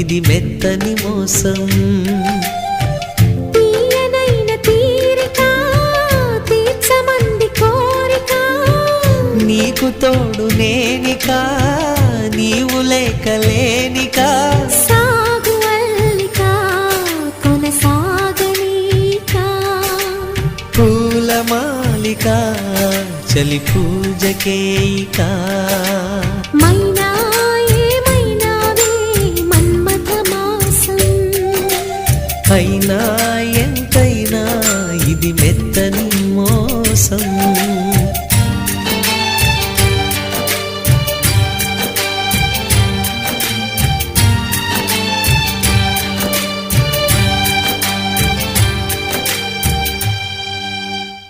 ఇది మెత్తని మోసం. తీయనైన తీరిక తీర్చమంది కోరిక. నీకు తోడు నేనికా నీవు లేకలేనికా సాగు అల్లిక కొనసాగనీక. పూల మాలిక చలి పూజకేయికా అయినా ఎంతైనా ఇది మెత్తని మోసం.